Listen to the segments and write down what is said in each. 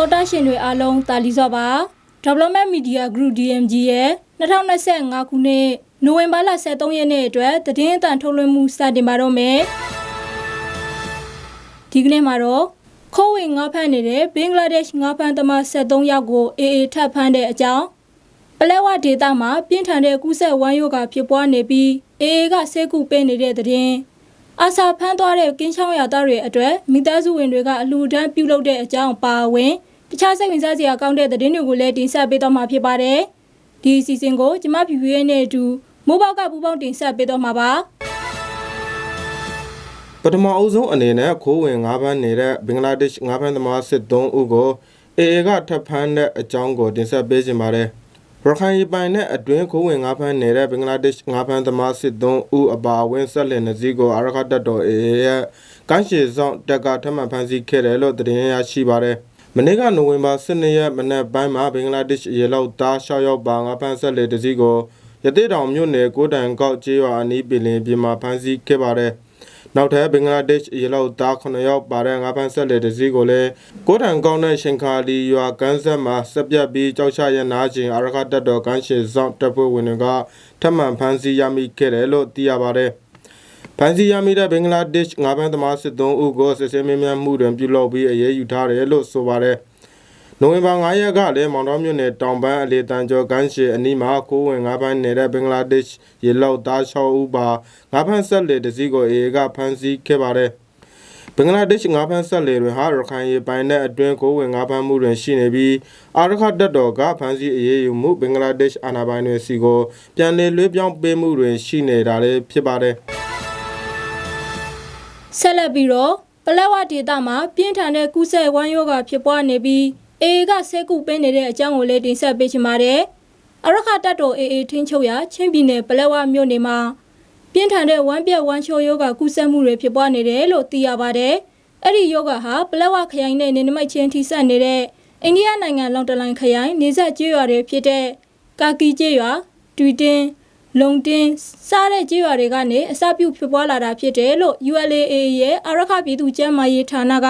တော်တာရှင်တွေအားလုံးတာလီစောပါ Development Media Group DMG ရဲ့2025ခုနှစ်နိုဝင်ဘာလ23ရက်နေ့အတွက်သတင်းအတန်ထုတ်လွှင့်မှုစတင်ပါတော့မယ်ဒီကနေ့မှာတော့ခိုးဝင်ငါးဖမ်းနေတဲ့ဘင်္ဂလားဒေ့ရှ်ငါးဖမ်းသမား73ယောက်ကိုအေအေထပ်ဖမ်းတဲ့အကြောင်းပလဲဝဒေတာမှာပြင်းထန်တဲ့ကူးဆက်ဝမ်းရောဂါဖြစ်ပွားနေပြီးအေအေကဆေးကုပေးနေတဲ့သတင်းအာစာဖမ်းသွားတဲ့ကင်းချောင်းရသားတွေအတွက်မိသားစုဝင်တွေကအလှူဒန်းပြုလုပ်တဲ့အကြောင်းပါဝင် တခြားစိတ်ဝင်စားစရာကောင်းတဲ့သတင်းတွေကိုလည်းတင်ဆက်ပေးတော့မှာဖြစ်ပါတယ်ဒီအစီအစဉ်ကိုကျမဖြူဖြူရဲ့နဲ့အတူမိုးပေါက်ကပူပေါင်းတင်ဆက်ပေးတော့မှာပါပထမအဦးဆုံးအနေနဲ့ခိုးဝင်၅ဘန်းနေတဲ့ဘင်္ဂလားဒေ့ရှ်၅ဘန်းသမားစစ်သုံးဦးကိုအေအေကထပ်ဖမ်းတဲ့အကြောင်းကိုတင်ဆက်ပေးခြင်းပါတယ်။ရခိုင်ပြည်ပိုင်နဲ့အတွင်းခိုးဝင်၅ဘန်းနေတဲ့ဘင်္ဂလားဒေ့ရှ်၅ဘန်းသမားစစ်သုံးဦးအပါအဝင်ဆက်လက်နှစည်းကိုအာရခတ်တပ်တော်အေအေရဲ့ကမ်းခြေဆောင်တက်ကထပ်မံဖမ်းဆီးခဲ့တယ်လို့သတင်းရရှိပါတယ်။ မနေ့ကနိုဝင်ဘာ12ရက်မနက်ပိုင်းမှာဘင်္ဂလားဒေ့ရှ်ရေလောက်သားရှောက်ရောက်ပါငါးဖမ်းဆက်လက်တစည်းကိုရသေးတောင်မြို့နယ်ကိုတန်ကောက်ကျေးရွာအနီးပင်လင်ပြင်မှာဖမ်းဆီးခဲ့ပါတယ်။နောက်ထပ်ဘင်္ဂလားဒေ့ရှ်ရေလောက်သား9ယောက်ပါတဲ့ငါးဖမ်းဆက်လက်တစ်စီးကိုလည်းကိုတန်ကောင်းတဲ့ရှင်ခါလီရွာကန်းဆက်မှာစက်ပြတ်ပြီးကြောက်ချရနာချင်းအာရခတက်တော်ကန်းရှည်ဆောင်တပ်ဖွဲ့ဝင်တွေကထပ်မံဖမ်းဆီးရမိခဲ့တယ်လို့သိရပါတယ်။ ဖမ်းဆီးရမိတဲ့ဘင်္ဂလားဒေ့ရှ်ငါးဖမ်းသမားစစ်သုံးဦးကိုစစ်ဆေးမင်းများမှုတွင်ပြုလုပ်ပြီးအရေးယူထားတယ်လို့ဆိုပါတယ်။နိုဝင်ဘာ9ရက်ကလည်းမောင်တော်မြို့နယ်တောင်ပန်းအလေတန်ကျော်ကမ်းရှည်အနီးမှာကိုးဝင်ငါးပန်းနေတဲ့ဘင်္ဂလားဒေ့ရှ်ရေလောက်သား6ဦးပါငါးဖန်းဆက်လေတစ်စီးကိုအေအေကဖမ်းဆီးခဲ့ပါတယ်ဘင်္ဂလားဒေ့ရှ်ငါးဖန်းဆက်လေတွေဟာရခိုင်ရေပိုင်တဲ့အတွင်းကိုးဝင်ငါးဖန်းမှုတွင်ရှိနေပြီးအာရခတက်တော်ကဖမ်းဆီးအရေးယူမှုဘင်္ဂလားဒေ့ရှ်အာဏာပိုင်တွေစီကိုပြန်လည်လွှဲပြောင်းပေးမှုတွင်ရှိနေတာလည်းဖြစ်ပါတယ် ဆက်လက်ပြီးတော့ပလက်ဝဒေတာမှာပြင်းထန်တဲ့ကူးစက်ဝမ်းရောဂါဖြစ်ပွားနေပြီးအေအေကဆဲကုပေးနေတဲ့အကြောင်းကိုလည်းတင်ဆက်ပေးချင်ပါတယ်။အရခတပ်တော်အေအေထင်းချုပ်ရချင်းပြည်နယ်ပလက်ဝမြို့နယ်မှာပြင်းထန်တဲ့ဝမ်းပြက်ဝမ်းချိုးရောဂါကူးစက်မှုတွေဖြစ်ပွားနေတယ်လို့သိရပါတယ်။အဲ့ဒီရောဂါဟာပလက်ဝခရိုင်နဲ့နေနမိတ်ချင်းထိစပ်နေတဲ့အိန္ဒိယနိုင်ငံလောင်တလိုင်ခရိုင်နေဆက်ကျွော်တွေဖြစ်တဲ့ကာကီကျွော်တွီတင် လုံတင်စားတဲ့ကြေးရွာတွေကနေအစပြုဖြစ်ပွားလာတာဖြစ်တယ်လို့ ULAA ရဲ့အာရခပြည်သူ့ကျန်းမာရေးဌာနက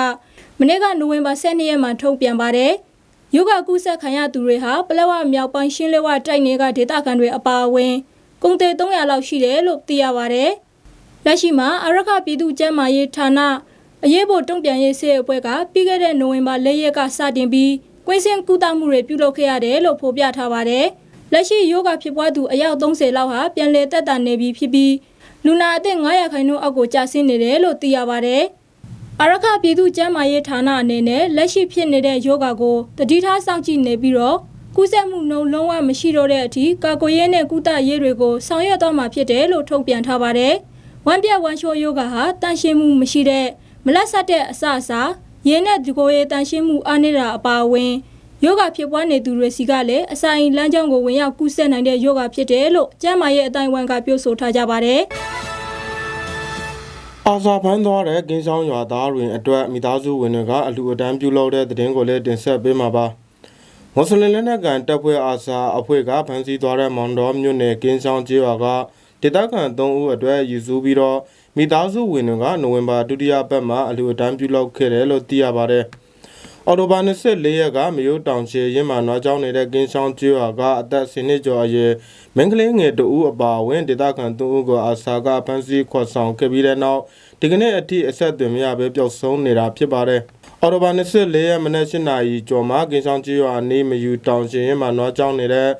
မနေ့ကနိုဝင်ဘာ12ရက်မှာထုတ်ပြန်ပါတယ်။ယောဂကုသခံရသူတွေဟာပလက်ဝမြောက်ပိုင်းရှင်းလက်ဝတိုက်နယ်ကဒေသခံတွေအပါအဝင်ကုန်သေး300လောက်ရှိတယ်လို့သိရပါတယ်။လက်ရှိမှာအာရခပြည်သူ့ကျန်းမာရေးဌာနအရေးပေါ်တုံ့ပြန်ရေးဆေးအဖွဲ့ကပြီးခဲ့တဲ့နိုဝင်ဘာ၄ရက်ကစတင်ပြီးကွင်းစင်ကုသမှုတွေပြုလုပ်ခဲ့ရတယ်လို့ဖော်ပြထားပါတယ်။ လက်ရှိယောဂဖြစ်ပွားသူအယောက်30လောက်ဟာပြန်လည်တက်တာနေပြီဖြစ်ပြီးလူနာအသစ်900ခိုင်နှုန်းအောက်ကိုကျဆင်းနေတယ်လို့သိရပါတယ်။အာရခပြည်သူ့ကျန်းမာရေးဌာနအနေနဲ့လက်ရှိဖြစ်နေတဲ့ယောဂကိုတတိထားစောင့်ကြည့်နေပြီးတော့ကုသမှုနှုံလုံးဝမရှိတော့တဲ့အထိကာကွယ်ရေးနဲ့ကုသရေးတွေကိုဆောင်ရွက်တော့မှာဖြစ်တယ်လို့ထုတ်ပြန်ထားပါတယ်။ဝမ်ပြက်ဝမ်ချိုယောဂဟာတန်ရှင်းမှုမရှိတဲ့မလက်ဆက်တဲ့အစအစာရင်းနဲ့ဒီကိုရေးတန်ရှင်းမှုအားနည်းတာအပါအဝင် ယောဂဖြစ်ပွားနေသူတွေစီကလည်းအစာရင်လမ်းကြောင်းကိုဝင်ရောက်ကူးစက်နိုင်တဲ့ယောဂဖြစ်တယ်လို့ကျန်းမာရေးအတိုင်းအဝန်ကပြောဆိုထားကြပါတယ်။အာဇာဖန်းသွားတဲ့ကင်းဆောင်ရွာသားတွင်အတွက်မိသားစုဝင်တွေကအလူအတန်းပြုလုပ်တဲ့သတင်းကိုလည်းတင်ဆက်ပေးမှာပါမွတ်စလင်လက်နက်ကန်တပ်ဖွဲ့အာဇာအဖွဲ့ကဖမ်းဆီးသွားတဲ့မောင်တော်မြို့နယ်ကင်းဆောင်ကျေးရွာကဒေသခံ3ဦးအတွက်ယူဆပြီးတော့မိသားစုဝင်တွေကနိုဝင်ဘာဒုတိယပတ်မှာအလူအတန်းပြုလုပ်ခဲ့တယ်လို့သိရပါတယ် အော်တိုဘာ24ရက်ကမြို့တောင်ချေရင်းမှာနွားကြောင်းနေတဲ့ကင်းဆောင်ကျွော်ကအသက်10နှစ်ကျော်အရွယ်မင်းကလေးငယ်တဦးအပါအဝင်ဒေသခံ3ဦးကိုအာဆာကဖမ်းဆီးခေါ်ဆောင်ခဲ့ပြီးတဲ့နောက်ဒီကနေ့အထိအဆက်အသွယ်မရဘဲပျောက်ဆုံးနေတာဖြစ်ပါတယ်။အော်တိုဘာ24ရက်မနက်၈နာရီကျော်မှာကင်းဆောင်ကျွော်အနေမယူတောင်ချေရင်းမှာနွားကြောင်းနေတဲ့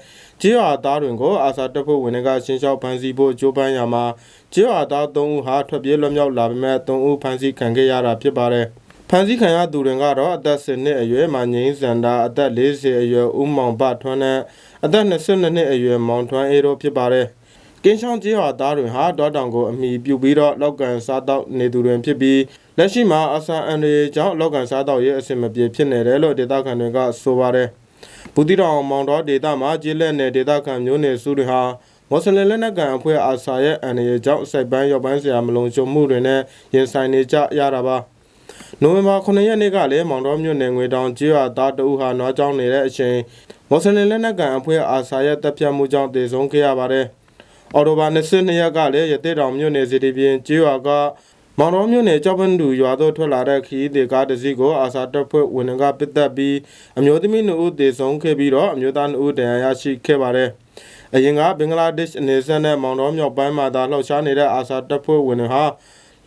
ကျေးရွာသားတွေကိုအာစာတပ်ဖွဲ့ဝင်တွေကရှင်းရှောက်ဖမ်းဆီးဖို့ကြိုးပမ်းရမှာကျေးရွာသား3ဦးဟာထွက်ပြေးလွတ်မြောက်လာပေမဲ့3ဦးဖမ်းဆီးခံခဲ့ရတာဖြစ်ပါတယ်။ ဖမ်းဆီးခံရသူတွေကတော့အသက်10နှစ်အရွယ်မငိမ့်စန္ဒာအသက်40အရွယ်ဦးမောင်ပထွန်းနဲ့အသက်22နှစ်အရွယ်မောင်ထွန်းအေးတို့ဖြစ်ပါတယ်။ကင်းချောင်းကျေးရွာသားတွေဟာတောတောင်ကိုအမိပြုပြီးတော့လောက်ကန်စားတောက်နေသူတွေဖြစ်ပြီးလက်ရှိမှာအဆန်အန်တွေကြောင့်လောက်ကန်စားတောက်ရဲ့အဆင်မပြေဖြစ်နေတယ်လို့ဒေသခံတွေကဆိုပါတယ်။ဘူးတိတော်မောင်တော်ဒေသမှာကျေးလက်နယ်ဒေသခံမျိုးနယ်စုတွေဟာမွတ်စလင်လက်နက်ကန်အဖွဲ့အာဆာရဲ့အန်ရကြောင့်စိုက်ပန်းရောက်ပန်းစရာမလုံခြုံမှုတွေနဲ့ရင်ဆိုင်နေကြရတာပါ။ နိုဝင်ဘာ9ရက်နေ့ကလည်းမောင်တော်မြို့နယ်ငွေတောင်ကျေးရွာသားတဦးဟာနွားကြောင်းနေတဲ့အချိန်မွတ်စလင်လက်နက်ကန်အဖွဲ့အာဆာရဲ့တပ်ဖြတ်မှုကြောင့်တည်ဆုံးခဲ့ရပါတယ်။အော်တိုဘာ22ရက်ကလည်းရသေးတောင်မြို့နယ်စီတီပြင်းကျေးရွာကမောင်တော်မြို့နယ်ကြောက်ပန်းတူရွာသို့ထွက်လာတဲ့ခရီးသည်ကားတစ်စီးကိုအာစာတပ်ဖွဲ့ဝင်တွေကပစ်တက်ပြီးအမျိုးသမီး2ဦးသေဆုံးခဲ့ပြီးတော့အမျိုးသား2ဦးဒဏ်ရာရရှိခဲ့ပါတယ်။အရင်ကဘင်္ဂလားဒေ့ရှ်အနေဆက်နဲ့မောင်တော်မြောက်ပိုင်းမှာသာလှောက်ရှားနေတဲ့အာစာတပ်ဖွဲ့ဝင်တွေဟာ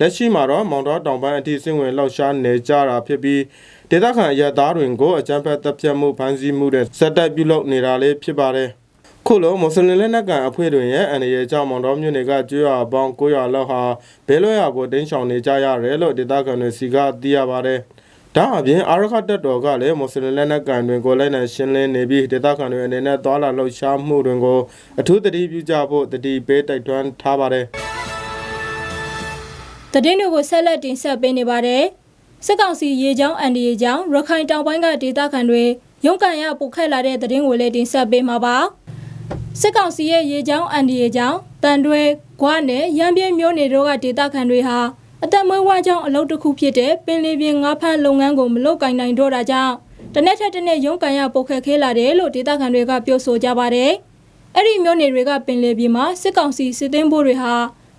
လက်ရှိမှာတော့မောင်တော်တောင်ပိုင်းအထိဆင့်ဝင်လှောက်ရှားနေကြတာဖြစ်ပြီးဒေသခံအရသားတွေကိုအကြမ်းဖက်တပ်ဖြတ်မှုဖမ်းဆီးမှုတွေစက်တိုက်ပြုလုပ်နေတာလေးဖြစ်ပါတယ်။ခုလိုမွတ်စလင်လက်နက်ကန်အဖွဲ့တွေရဲ့အန်ရရဲ့ကြောင့်မောင်တော်မြို့နယ်ကကျွော်အပေါင်း900လောက်ဟာဘဲလွဲရွာကိုတင်းရှောင်နေကြရတယ်လို့ဒေသခံတွေစီကသိရပါတယ်။ဒါအပြင်အာရခတ်တပ်တော်ကလည်းမွတ်စလင်လက်နက်ကန်တွေကိုလိုက်နိုင်ရှင်းလင်းနေပြီးဒေသခံတွေအနေနဲ့သွာလာလှုပ်ရှားမှုတွေကိုအထူးသတိပြုကြဖို့တတိပေးတိုက်တွန်းထားပါတယ်။ တည်င်းတွေကိုဆက်လက်တင်ဆက်ပေးနေပါတယ်။စစ်ကောင်စီရေချောင်းအန်ဒီရေချောင်းရခိုင်တောင်ပိုင်းကဒေသခံတွေရုံးကန်ရပုတ်ခတ်လာတဲ့တည်င်းကိုလည်းတင်ဆက်ပေးမှာပါ။စစ်ကောင်စီရဲ့ရေချောင်းအန်ဒီရေချောင်းတန်တွဲဂွနဲ့ရမ်းပြင်းမျိုးနယ်တို့ကဒေသခံတွေဟာအသက်မွေးဝမ်းကြောင်းအလုပ်တစ်ခုဖြစ်တဲ့ပင်လယ်ပြင်ငါးဖမ်းလုပ်ငန်းကိုမလုပ်ကင်နိုင်တော့တာကြောင့်တနေ့ထက်တနေ့ရုံးကန်ရပုတ်ခတ်ခဲလာတယ်လို့ဒေသခံတွေကပြောဆိုကြပါတယ်။အဲ့ဒီမျိုးနယ်တွေကပင်လယ်ပြင်မှာစစ်ကောင်စီစစ်သိမ်းဖို့တွေဟာ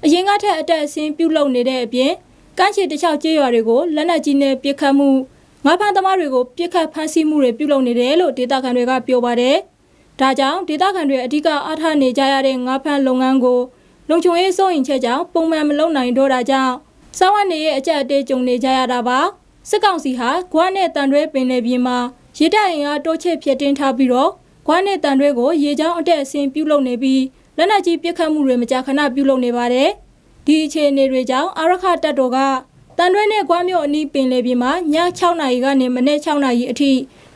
အရင်ကထက်အတက်အဆင်းပြုတ်လုံနေတဲ့အပြင်ကမ်းခြေတစ်လျှောက်ကျေးရွာတွေကိုလက်နက်ကြီးနဲ့ပစ်ခတ်မှုငါးဖမ်းသမားတွေကိုပစ်ခတ်ဖမ်းဆီးမှုတွေပြုလုပ်နေတယ်လို့ဒေသခံတွေကပြောပါတယ်။ဒါကြောင့်ဒေသခံတွေအ धिक အားထားနေကြရတဲ့ငါးဖမ်းလုပ်ငန်းကိုလုံခြုံရေးစိုးရင်ချက်ကြောင့်ပုံမှန်မလုပ်နိုင်တော့တာကြောင့်စောင်းဝနေရဲ့အကြက်အသေးကြုံနေကြရတာပါ။စစ်ကောင်စီဟာဂွားနဲ့တန်တွဲပင်လယ်ပြင်မှာရေတပ်အင်အားတိုးချဲ့ဖြစ်တင်ထားပြီးတော့ဂွားနဲ့တန်တွဲကိုရေချောင်းအတက်အဆင်းပြုလုပ်နေပြီး လက်နက်ကြီးပစ်ခတ်မှုတွေမကြာခဏပြုလုပ်နေပါတယ်။ဒီအခြေအနေတွေကြောင့်အာရခတပ်တော်ကတန်တွဲနဲ့ကွားမြို့အနီးပင်လယ်ပြင်မှာည6နာရီကနေမနေ့6နာရီအထိ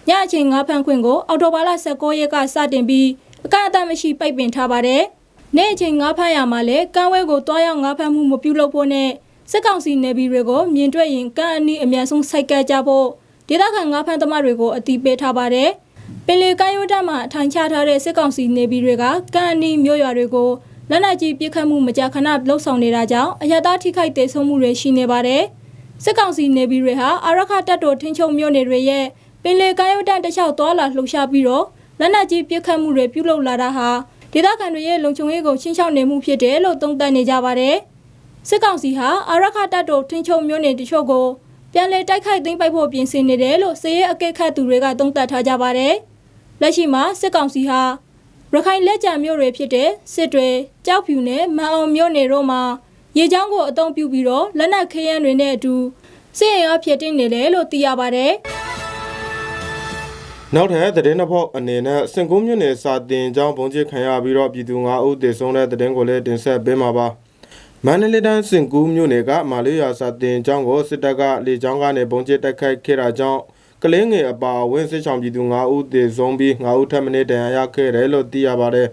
ညအချိန်9ဖန်ခွင့်ကိုအော်တိုဘာလ19ရက်ကစတင်ပြီးအကန့်အသတ်မရှိပိတ်ပင်ထားပါတယ်။နေ့အချိန်9ဖန်ရမှာလည်းကမ်းဝဲကိုတွားရောက်9ဖန်မှုမပြုလုပ်ဖို့နဲ့စစ်ကောင်စီနေပြည်တွေကိုမြင်တွေ့ရင်ကမ်းအနီးအမြန်ဆုံးစိုက်ကကြဖို့ဒေသခံ9ဖန်သမားတွေကိုအတိပေးထားပါတယ်။ ပင်လေကမ်းရိုးတန်းမှာအထိုင်ချထားတဲ့စစ်ကောင်စီနေပြည်တွေကကမ်းအနီးမြို့ရွာတွေကိုလက်နက်ကြီးပစ်ခတ်မှုမကြာခဏလှုပ်ဆောင်နေတာကြောင့်အရတားထိခိုက်ဒေဆုံးမှုတွေရှိနေပါတယ်။စစ်ကောင်စီနေပြည်တွေဟာအာရခတပ်တော်ထင်းချုံမြို့နယ်တွေရဲ့ပင်လေကမ်းရိုးတန်းတစ်လျှောက်သွားလာလှုပ်ရှားပြီးတော့လက်နက်ကြီးပစ်ခတ်မှုတွေပြုလုပ်လာတာဟာဒေသခံတွေရဲ့လုံခြုံရေးကိုချင်းချောက်နေမှုဖြစ်တယ်လို့သုံးသပ်နေကြပါတယ်။စစ်ကောင်စီဟာအာရခတပ်တော်ထင်းချုံမြို့နယ်တချို့ကို ပြန်လည်တိုက်ခိုက်သိမ်းပိုက်ဖို့ပြင်ဆင်နေတယ်လို့စည်ရဲအကဲခတ်သူတွေကသုံးသပ်ထားကြပါတယ်။လက်ရှိမှာစစ်ကောင်စီဟာရခိုင်လက်ကျန်မြို့တွေဖြစ်တဲ့စစ်တွေကြောက်ဖြူနဲ့မန်အောင်မြို့နယ်တို့မှာရေချောင်းကိုအုံပြုပြီးတော့လက်နက်ခဲယမ်းတွေနဲ့အတူစစ်ရင်အားဖြစ်တင်နေတယ်လို့သိရပါတယ်။နောက်ထပ်သတင်းတစ်ပုဒ်အနေနဲ့စင်ကူးမြို့နယ်စာတင်ကျောင်းပုံချခံရပြီးတော့ပြည်သူ9ဦးသေဆုံးတဲ့သတင်းကိုလည်းတင်ဆက်ပေးမှာပါ မန္တလေးတိုင်းစင်ကူးမြို့နယ်ကမာလေးရွာစာတင်ကျောင်းကိုစစ်တပ်ကလေကြောင်းကနေပုံချတိုက်ခိုက်ခဲ့တာကြောင့်ကလင်းငယ်အပါအဝင်စစ်ဆောင်ပြည်သူ9ဦးသေဆုံးပြီး9ဦးထပ်မံဒဏ်ရာရခဲ့တယ်လို့သိရပါတယ်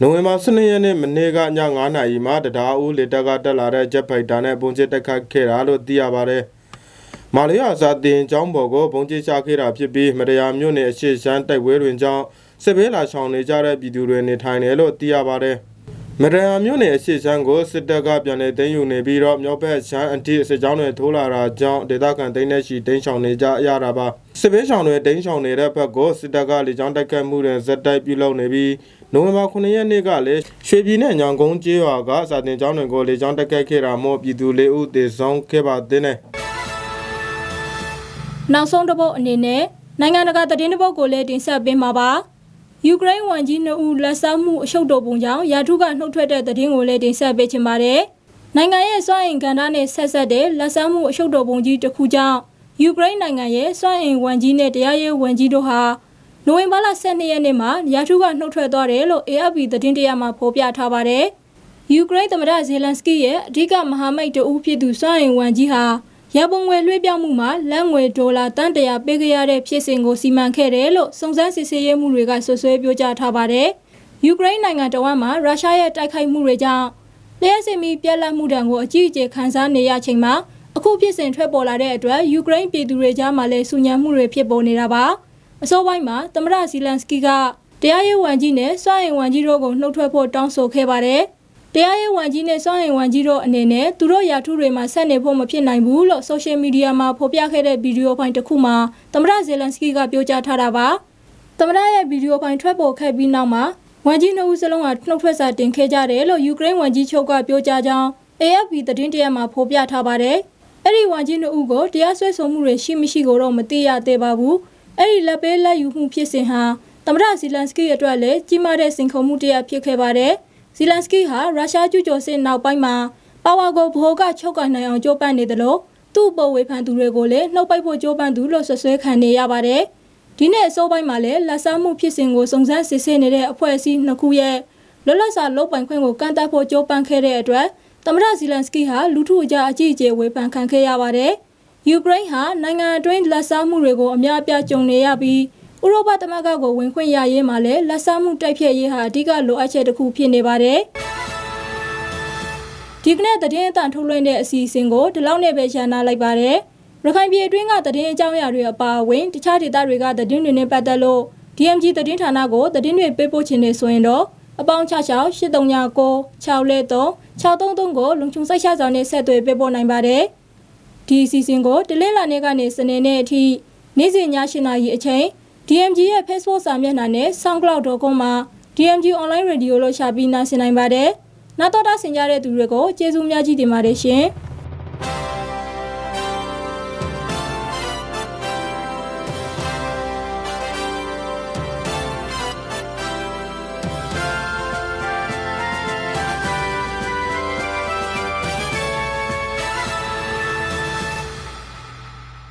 နိုဝင်ဘာ12ရက်နေ့မနေ့ကည9နာရီမှာတရားဦးလေတပ်ကတက်လာတဲ့ဂျက်ဖိုက်တာနဲ့ပုံချတိုက်ခိုက်ခဲ့တာလို့သိရပါတယ်။မာလီယာဇာတင်ကျောင်းပေါ်ကိုပုံကျချခဲ့တာဖြစ်ပြီးမတရားမြို့နယ်အရှိရှမ်းတိုက်ပွဲတွင်ကြောင့်စစ်ဘေးလာရှောင်နေကြတဲ့ပြည်သူတွေနေထိုင်တယ်လို့သိရပါတယ်။ မတရားမြို့နယ်အရှိရှမ်းကိုစစ်တပ်ကပြန်လည်သိမ်းယူနေပြီးတော့မြောက်ဘက်ရှမ်းအထိစစ်ကြောင်းတွေထိုးလာတာကြောင့်ဒေသခံတိုင်းနဲ့ရှိတင်းရှောင်နေကြရတာပါ။စစ်ဘေးရှောင်တွေတင်းရှောင်နေတဲ့ဘက်ကိုစစ်တပ်ကလေကြောင်းတိုက်ခတ်မှုတွေဇက်တိုက်ပြုလုပ်နေပြီးနိုဝင်ဘာ9ရက်နေ့ကလည်းရွှေပြည်နဲ့ညောင်ကုန်းကျေးရွာကစာတင်ကျောင်းတွေကိုလေကြောင်းတိုက်ခတ်ခဲ့တာမို့ပြည်သူလေးဦးသေဆုံးခဲ့ပါသေးတယ်။နောက်ဆုံးတစ်ပုတ်အနေနဲ့နိုင်ငံတကာသတင်းတစ်ပုတ်ကိုလည်းတင်ဆက်ပေးမှာပါ ယူကရိန်းဝန်ကြီးနှစ်ဦးလက်စားမှုအရှုပ်တော်ပုံကြောင့်ယာထုကနှုတ်ထွက်တဲ့သတင်းကိုလည်းတင်ဆက်ပေးချင်ပါတယ်နိုင်ငံရဲ့စွမ်းအင်ကဏ္ဍနဲ့ဆက်ဆက်တဲ့လက်စားမှုအရှုပ်တော်ပုံကြီးတစ်ခုကြောင့်ယူကရိန်းနိုင်ငံရဲ့စွမ်းအင်ဝန်ကြီးနဲ့တရားရေးဝန်ကြီးတို့ဟာနိုဝင်ဘာလ12ရက်နေ့မှာယာထုကနှုတ်ထွက်သွားတယ်လို့ AFP သတင်းတရမှာဖော်ပြထားပါတယ်ယူကရိန်းသမ္မတဇေလန်စကီရဲ့အဓိကမဟာမိတ်တဦးဖြစ်သူစွမ်းအင်ဝန်ကြီးဟာ ရပုံငွေလွှဲပြောင်းမှုမှာလက်ငွေဒေါ်လာတန်တရာပေးခဲ့ရတဲ့ဖြစ်စဉ်ကိုစီမံခဲ့တယ်လို့စုံစမ်းစစ်ဆေးရေးမှုတွေကဆွဆွဲပြောကြားထားပါတယ်။ယူကရိန်းနိုင်ငံတော်ဝန်မှရုရှားရဲ့တိုက်ခိုက်မှုတွေကြောင့်လျှက်စစ်မီပြက်လက်မှုတံကိုအကြီးအကျယ်ခံစားနေရချိန်မှာအခုဖြစ်စဉ်ထွက်ပေါ်လာတဲ့အတွက်ယူကရိန်းပြည်သူတွေကြားမှာလည်းဆူညံမှုတွေဖြစ်ပေါ်နေတာပါ။အစောပိုင်းမှာသမ္မတဇီလန်စကီကတရားရေးဝန်ကြီးနဲ့စွမ်းအင်ဝန်ကြီးတို့ကိုနှုတ်ထွက်ဖို့တောင်းဆိုခဲ့ပါတယ်။ တရားရေးဝန်ကြီးနဲ့စွမ်းအင်ဝန်ကြီးတို့အနေနဲ့သူတို့ရာထူးတွေမှာဆက်နေဖို့မဖြစ်နိုင်ဘူးလို့ဆိုရှယ်မီဒီယာမှာဖော်ပြခဲ့တဲ့ဗီဒီယိုဖိုင်တစ်ခုမှာသမ္မတဇေလန်စကီကပြောကြားထားတာပါသမ္မတရဲ့ဗီဒီယိုဖိုင်ထွက်ပေါ်ခဲ့ပြီးနောက်မှာဝန်ကြီးနှုတ်ဦးစလုံးကနှုတ်ထွက်စာတင်ခဲ့ကြတယ်လို့ယူကရိန်းဝန်ကြီးချုပ်ကပြောကြားကြောင်း AFP သတင်းတရက်မှာဖော်ပြထားပါတယ်။အဲ့ဒီဝန်ကြီးနှစ်ဦးကိုတရားစွဲဆိုမှုတွေရှိမရှိကိုတော့မသိရသေးပါဘူး။အဲ့ဒီလက်ပေးလက်ယူမှုဖြစ်စဉ်ဟာသမ္မတဇီလန်စကီအတွက်လည်းကြီးမားတဲ့စင်ခုံမှုတစ်ရပ်ဖြစ်ခဲ့ပါတယ်။ ဇီလန်စကီဟာရုရှားကျူးကျော်စစ်နောက်ပိုင်းမှာပါဝါကိုဗဟိုကချုပ်ကိုင်နိုင်အောင်ကြိုးပမ်းနေတယ်လို့သူ့ပေါ်ဝေဖန်သူတွေကိုလည်းနှုတ်ပိတ်ဖို့ကြိုးပမ်းသူလို့ဆွဆွဲခံနေရပါတယ်။ဒီနေ့အစောပိုင်းမှာလည်းလက်စားမှုဖြစ်စဉ်ကိုစုံစမ်းစစ်ဆေးနေတဲ့အဖွဲ့အစည်းနှစ်ခုရဲ့လွတ်လပ်စွာလုပ်ပိုင်ခွင့်ကိုကန့်သတ်ဖို့ကြိုးပမ်းခဲ့တဲ့အတွက်သမ္မတဇီလန်စကီဟာလူထုအကြအကြည့်အကျဝေဖန်ခံခဲ့ရပါတယ်။ယူကရိန်းဟာနိုင်ငံအတွင်းလက်စားမှုတွေကိုအများအပြားကြုံနေရပြီး ဥရောပသမဂ္ဂကိုဝင်ခွင့်ရရေးမှာလည်းလက်စားမှုတိုက်ဖျက်ရေးဟာအဓိကလိုအပ်ချက်တစ်ခုဖြစ်နေပါတယ်။ဒီကနေ့သတင်းအသံထုတ်လွှင့်တဲ့အစီအစဉ်ကိုဒီလောက်နဲ့ပဲရှာနာလိုက်ပါတယ်။ရခိုင်ပြည်အတွင်းကသတင်းအကြောင်းအရာတွေအပါအဝင်တခြားဒေသတွေကသတင်းတွေနဲ့ပတ်သက်လို့ DMG သတင်းဌာနကိုသတင်းတွေပေးပို့ခြင်းနေဆိုရင်တော့အပေါင်း66 8396 6letton 633ကိုလုံချုံစိုက်ချဆောင်နဲ့ဆက်သွယ်ပေးပို့နိုင်ပါတယ်။ဒီအစီအစဉ်ကိုတလင်းလာနေ့ကနေစနေနေ့အထိနေ့စဉ်ည7:00နာရီအချိန် DMG ရဲ့ Facebook စာမျက်နှာနဲ့ soundcloud.com မှာ DMG online radio လို့ရှာပြီးနားဆင်နိုင်ပါတယ်။နောက်တော့တာဆင်ကြတဲ့သူတွေကိုကျေးဇူးများကြီးတင်ပါတယ်ရှင်။